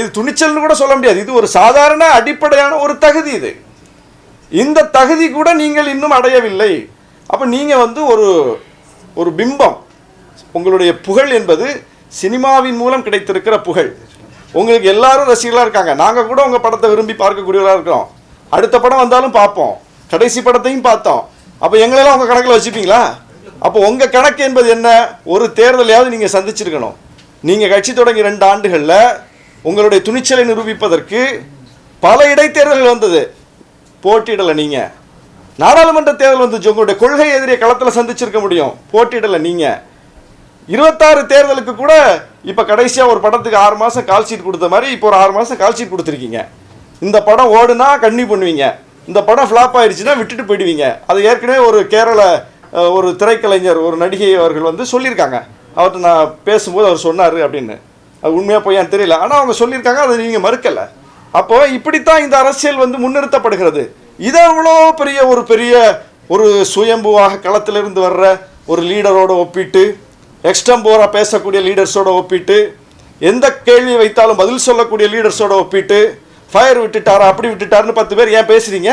இது துணிச்சல்னு கூட சொல்ல முடியாது. இது ஒரு சாதாரண அடிப்படையான ஒரு தகுதி இது. இந்த தகுதி கூட நீங்கள் இன்னும் அடையவில்லை. அப்போ நீங்கள் வந்து ஒரு ஒரு பிம்பம். உங்களுடைய புகழ் என்பது சினிமாவின் மூலம் கிடைத்திருக்கிற புகழ். உங்களுக்கு எல்லாரும் ரசிகர்களாக இருக்காங்க. நாங்கள் கூட உங்கள் படத்தை விரும்பி பார்க்கக்கூடியவர்களாக இருக்கிறோம். அடுத்த படம் வந்தாலும் பார்ப்போம். கடைசி படத்தையும் பார்த்தோம். அப்போ எங்களெல்லாம் உங்கள் கணக்கில் வச்சுப்பீங்களா? அப்போ உங்கள் கணக்கு என்பது என்ன? ஒரு தேர்தலையாவது நீங்கள் சந்திச்சிருக்கணும். நீங்கள் கட்சி தொடங்கி ரெண்டு ஆண்டுகளில் உங்களுடைய துணிச்சலை நிரூபிப்பதற்கு பல இடைத்தேர்தல்கள் வந்தது. போட்டியிடலை நீங்கள் நாடாளுமன்ற தேர்தல் வந்துச்சு உங்களுடைய கொள்கை எதிரியை களத்தில் சந்திச்சிருக்க முடியும். போட்டியிடலை நீங்கள் இருபத்தாறு தேர்தலுக்கு கூட இப்போ கடைசியாக ஒரு படத்துக்கு ஆறு மாதம் கால் ஷீட் கொடுத்த மாதிரி இப்போ ஒரு ஆறு மாதம் கால் ஷீட் கொடுத்துருக்கீங்க. இந்த படம் ஓடுனா கண்ணி பண்ணுவீங்க. இந்த படம் ஃப்ளாப் ஆயிடுச்சுன்னா விட்டுட்டு போயிடுவீங்க. அது ஏற்கனவே ஒரு கேரள ஒரு திரைக்கலைஞர் ஒரு நடிகை அவர்கள் வந்து சொல்லியிருக்காங்க. அவர்கிட்ட நான் பேசும்போது அவர் சொன்னார் அப்படின்னு. அது உண்மையாக பொய்யான்னு தெரியல. ஆனால் அவங்க சொல்லியிருக்காங்க அதை நீங்கள் மறுக்கலை. அப்போ இப்படித்தான் இந்த அரசியல் வந்து முன்னிறுத்தப்படுகிறது. இதை அவ்வளோ பெரிய ஒரு பெரிய ஒரு சுயம்புவாக களத்திலிருந்து வர்ற ஒரு லீடரோட ஒப்பிட்டு எக்ஸ்டம்போராக பேசக்கூடிய லீடர்ஸோட ஒப்பிட்டு எந்த கேள்வி வைத்தாலும் பதில் சொல்லக்கூடிய லீடர்ஸோட ஒப்பிட்டு ஃபயர் விட்டுட்டாரா அப்படி விட்டுட்டாருன்னு பத்து பேர் ஏன் பேசுறீங்க?